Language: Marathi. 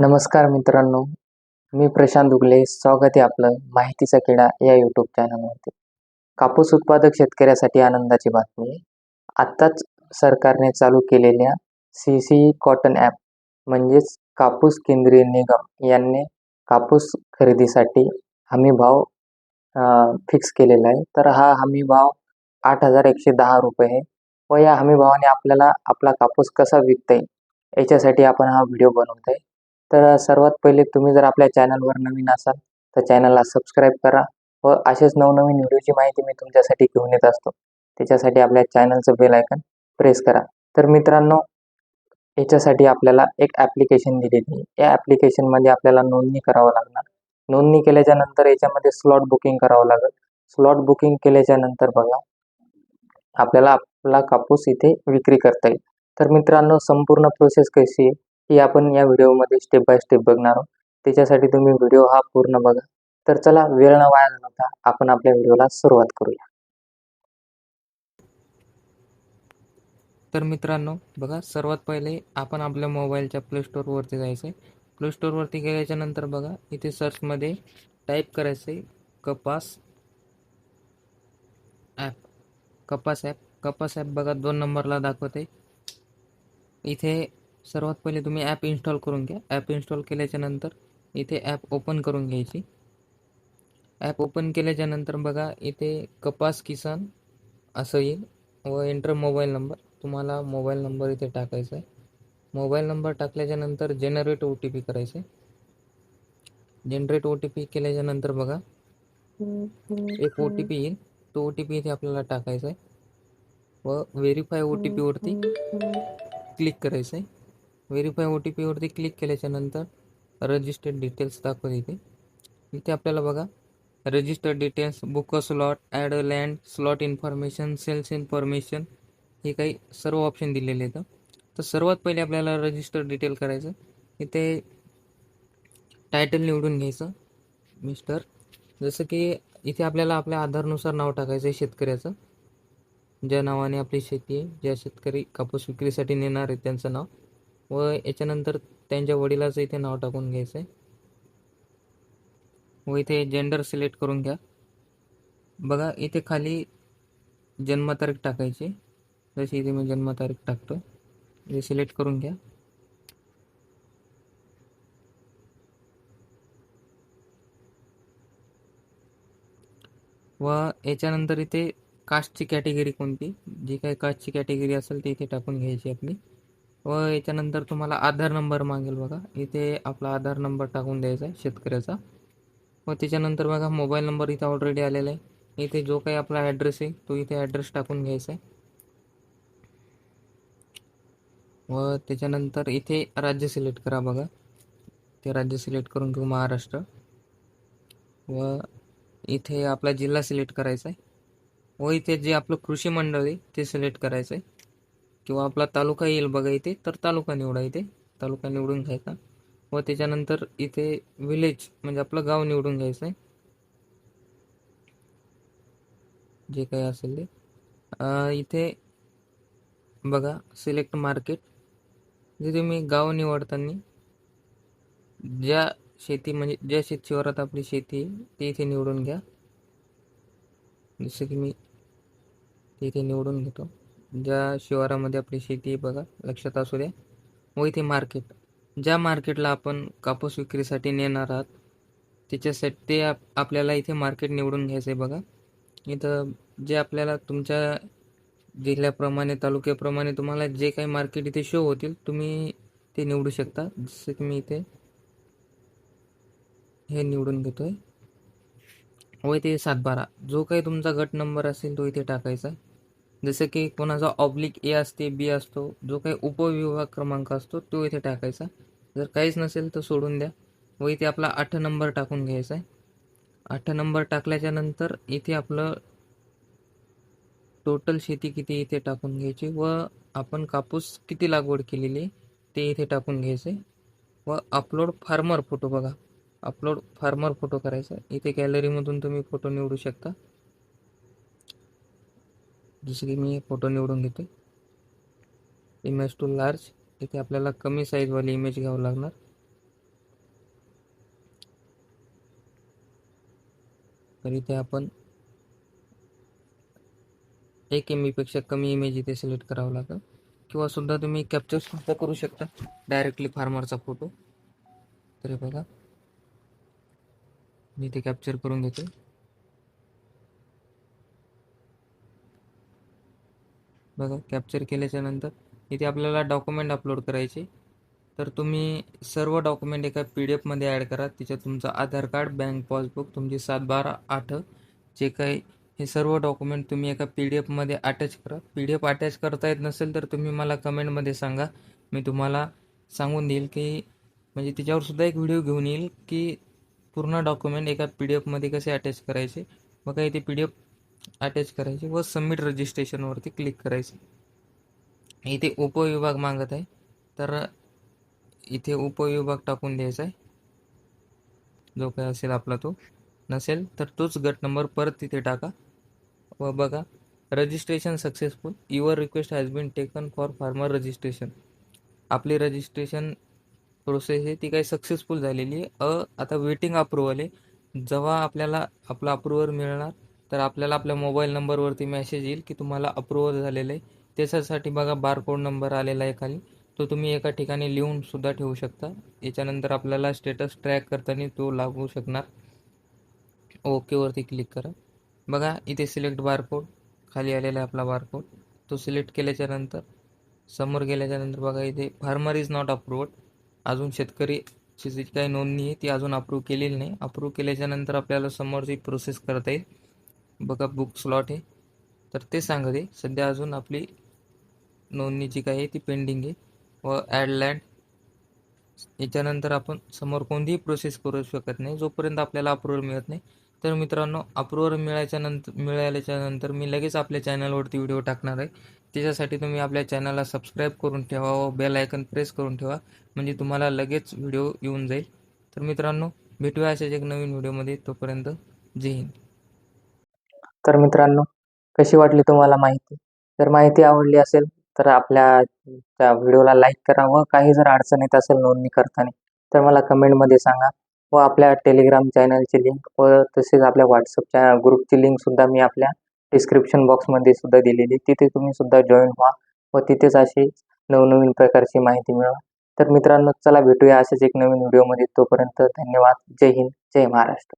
नमस्कार मित्रांनो मी प्रशांत दुगले. स्वागत आहे आपलं माहितीचा किडा या यूट्यूब चॅनलवरती कापूस उत्पादक शेतकऱ्यासाठी आनंदाची बातमी. आहे आत्ताच सरकारने चालू केलेल्या सी सी कॉटन ॲप म्हणजेच कापूस केंद्रीय निगम यांनी कापूस खरेदीसाठी हमी भाव फिक्स केलेला आहे. तर हा हमी भाव आठ हजार एकशे दहा रुपये आहे. व या हमी भावाने आपल्याला आपला कापूस कसा विकता येईल याच्यासाठी आपण हा व्हिडिओ बनवत आहे तर सर्वात पहिले तुम्ही जर आपल्या चॅनलवर नवीन असाल तर चॅनलला सबस्क्राईब करा व असेच नवनवीन व्हिडिओची माहिती मी तुमच्यासाठी घेऊन येत असतो. त्याच्यासाठी आपल्या चॅनलचं बेल आयकन प्रेस करा. तर मित्रांनो याच्यासाठी आपल्याला एक ॲप्लिकेशन दिलेली आहे. या ॲप्लिकेशनमध्ये आपल्याला नोंदणी करावं लागणार. नोंदणी केल्याच्यानंतर याच्यामध्ये स्लॉट बुकिंग करावं लागेल. स्लॉट बुकिंग केल्याच्यानंतर बघा आपल्याला आपला कापूस इथे विक्री करता येईल. तर मित्रांनो संपूर्ण प्रोसेस कशी आहे? ही आपण या व्हिडिओमध्ये स्टेप बाय स्टेप बघणार आहोत. त्याच्यासाठी तुम्ही व्हिडिओ हा पूर्ण बघा. तर चला वेळ न वाया घालवता आपण आपल्या व्हिडिओला सुरुवात करूया. तर मित्रांनो बघा सर्वात पहिले आपण आपल्या मोबाईलच्या प्ले स्टोअरवरती जायचं आहे. प्ले स्टोअरवरती गेल्याच्यानंतर बघा इथे सर्चमध्ये टाईप करायचं आहे कपास ॲप कपास ॲप कपास ॲप बघा दोन नंबरला दाखवते इथे सर्वात पहिले तुम्ही ॲप इन्स्टॉल करून घ्या. ॲप इन्स्टॉल केल्याच्यानंतर इथे ॲप ओपन करून घ्यायची. ॲप ओपन केल्याच्यानंतर बघा इथे कपास किसान असं येईल व एंटर मोबाईल नंबर तुम्हाला मोबाईल नंबर इथे टाकायचा आहे. मोबाईल नंबर टाकल्याच्या नंतर जनरेट ओ टी पी करायचं आहे. जनरेट ओ टी पी केल्याच्यानंतर बघा एक ओ टी पी येईल. तो ओ टी पी इथे आपल्याला टाकायचा आहे. व व्हेरीफाय ओ टी पीवरती क्लिक करायचं आहे. व्हेरीफाय ओ टी पीवरती क्लिक केल्याच्यानंतर रजिस्टर्ड डिटेल्स दाखवत इथे इथे आपल्याला बघा registered details book slot add a land slot information sales information हे काही सर्व ऑप्शन दिलेले आहेत. तर सर्वात पहिले आपल्याला रजिस्टर डिटेल करायचं. इथे टायटल निवडून घ्यायचं मिस्टर जसं की इथे आपल्याला आपल्या आधारनुसार नाव टाकायचं आहे शेतकऱ्याचं. ज्या नावाने आपली शेती आहे ज्या शेतकरी कापूस विक्रीसाठी नेणार आहे त्यांचं नाव. व याच्यानंतर त्यांच्या वडिलाचं इथे नाव टाकून घ्यायचं आहे व इथे जेंडर सिलेक्ट करून घ्या. बघा इथे खाली जन्मतारीख टाकायची. जशी इथे मी जन्मतारीख टाकतो हे सिलेक्ट करून घ्या. व याच्यानंतर इथे कास्टची कॅटेगरी कोणती? जी काही कास्टची कॅटेगरी असेल ती इथे टाकून घ्यायची आपली. व याच्यानंतर तुम्हाला आधार नंबर मागेल बघा. इथे आपला आधार नंबर टाकून द्यायचा आहे शेतकऱ्याचा. व त्याच्यानंतर बघा मोबाईल नंबर इथे ऑलरेडी आलेला आहे. इथे जो काही आपला ॲड्रेस आहे तो इथे ॲड्रेस टाकून घ्यायचा आहे. व त्याच्यानंतर इथे राज्य सिलेक्ट करा बघा. ते राज्य सिलेक्ट करून घेऊ महाराष्ट्र. व इथे आपला जिल्हा सिलेक्ट करायचा आहे. व इथे जे आपलं कृषी मंडळ आहे ते सिलेक्ट करायचं आहे. किंवा आपला तालुका येईल बघा इथे तर तालुका निवडा इथे. तालुका निवडून घ्यायचा. व त्याच्यानंतर इथे विलेज म्हणजे आपलं गाव निवडून घ्यायचं आहे. जे काही असेल ते. इथे बघा सिलेक्ट मार्केट जे तुम्ही गाव निवडताना ज्या शेती म्हणजे ज्या शेत शिवारात आपली शेती आहे ते इथे निवडून घ्या. जसं की मी इथे निवडून घेतो. ज्या शिवारामध्ये आपली शेती बघा लक्षात असू द्या. व इथे मार्केट ज्या मार्केटला आपण कापूस विक्रीसाठी नेणार आहात त्याच्यासाठी ते आप आपल्याला इथे मार्केट निवडून घ्यायचं आहे बघा. इथं जे आपल्याला तुमच्या जिल्ह्याप्रमाणे तालुक्याप्रमाणे तुम्हाला जे काही मार्केट इथे शो होतील तुम्ही ते निवडू शकता. जसं की मी इथे हे निवडून घेतो आहे व इथे सातबारा. जो काही तुमचा गट नंबर असेल तो इथे टाकायचा. जसं की कोणाचा ऑब्लिक ए असते बी असतो जो काही उपविभाग क्रमांक असतो तो इथे टाकायचा. जर काहीच नसेल तर सोडून द्या. व इथे आपला आठ नंबर टाकून घ्यायचा आहे. आठ नंबर टाकल्याच्या नंतर इथे आपलं टोटल शेती किती इथे टाकून घ्यायची व आपण कापूस किती लागवड केलेली ते इथे टाकून घ्यायचे व अपलोड फार्मर फोटो बघा. अपलोड फार्मर फोटो करायचा इथे गॅलरीमधून तुम्ही फोटो निवडू शकता. जसे की मी फोटो निवडून घेते इमेज टू लार्ज इथे आपल्याला कमी साईजवाली इमेज घ्यावं लागणार. तर इथे आपण एक एम बीपेक्षा कमी इमेज इथे सिलेक्ट करावं लागेल. किंवा सुद्धा तुम्ही कॅप्चर सुद्धा करू शकता डायरेक्टली फार्मरचा फोटो तरी बघा. मी इथे कॅप्चर करून घेते बघा कॅप्चर केल्याच्यानंतर इथे आपल्याला डॉक्युमेंट अपलोड करायचे. तर तुम्ही सर्व डॉक्युमेंट एका पी डी एफमध्ये ॲड करा. तिच्यात तुमचं आधार कार्ड बँक पासबुक तुमची सात बारा आठ जे काही हे सर्व डॉक्युमेंट तुम्ही एका पी डी एफमध्ये अटॅच करा. पी डी एफ अटॅच करता येत नसेल तर तुम्ही मला कमेंटमध्ये सांगा. मी तुम्हाला सांगून देईल की म्हणजे तिच्यावर सुद्धा एक व्हिडिओ घेऊन येईल की पूर्ण डॉक्युमेंट एका पी डी एफमध्ये कसे अटॅच करायचे. बघा इथे पी डी एफ अटॅच करायचे व सबमिट रजिस्ट्रेशनवरती क्लिक करायचे. इथे उपविभाग मागत आहे. तर इथे उपविभाग टाकून द्यायचा आहे. जो काही असेल आपला तो नसेल तर तोच गट नंबर परत तिथे टाका. व बघा registration successful your request has been taken for farmer registration आपली रजिस्ट्रेशन प्रोसेस आहे ती काही सक्सेसफुल झालेली आहे. अ आता वेटिंग अप्रुव्हल आहे. जेव्हा आपल्याला आपला अप्रुव्हल मिळणार तर आपल्याला आपल्या मोबाईल नंबरवरती मेसेज येईल की तुम्हाला अप्रूव्हल झालेलं आहे. त्याच्यासाठी बघा बारकोड नंबर आलेला आहे खाली. तो तुम्ही एका ठिकाणी लिहून सुद्धा ठेवू शकता. याच्यानंतर आपल्याला स्टेटस ट्रॅक करताना तो लागू शकणार. ओकेवरती क्लिक करा. बघा इथे सिलेक्ट बारकोड खाली आलेला आहे आपला बारकोड तो सिलेक्ट केल्याच्यानंतर समोर गेल्याच्यानंतर बघा इथे फार्मर इज नॉट अप्रूव्ड अजून शेतकरीची जी काही नोंदणी आहे ती अजून अप्रूव्ह केलेली नाही. अप्रूव्ह केल्याच्यानंतर आपल्याला समोरची प्रोसेस करता येईल. बघा बुक स्लॉट आहे. तर ते सांगत आहे सध्या अजून आपली नोंदणी जी काही आहे ती पेंडिंग आहे. व ॲड लँड याच्यानंतर आपण समोर कोणतीही प्रोसेस करू शकत नाही. जोपर्यंत आपल्याला अप्रुव्हल मिळत नाही. तर मित्रांनो अप्रुव्हल मिळायच्या नंतर मिळाल्याच्या नंतर मी लगेच आपल्या चॅनलवरती व्हिडिओ टाकणार आहे. त्याच्यासाठी तुम्ही आपल्या चॅनलला सबस्क्राईब करून ठेवा व बेल आयकन प्रेस करून ठेवा. म्हणजे तुम्हाला लगेच व्हिडिओ येऊन जाईल. तर मित्रांनो भेटूया अशाच एक नवीन व्हिडिओमध्ये तोपर्यंत जय हिंद. तर मित्रांनो कशी वाटली तुम्हाला माहिती? जर माहिती आवडली असेल तर आपल्या त्या व्हिडिओला लाईक करा व काही जर अडचण येत असेल नोंदणी करताना तर मला कमेंटमध्ये सांगा व आपल्या टेलिग्राम चॅनलची लिंक व तसेच आपल्या व्हॉट्सअपच्या ग्रुपची लिंकसुद्धा मी आपल्या डिस्क्रिप्शन बॉक्समध्ये सुद्धा दिलेली तिथे तुम्ही सुद्धा जॉईन व्हा व तिथेच अशी नवनवीन प्रकारची माहिती मिळवा. तर मित्रांनो चला भेटूया असेच एक नवीन व्हिडिओमध्ये तोपर्यंत धन्यवाद. जय हिंद. जय महाराष्ट्र.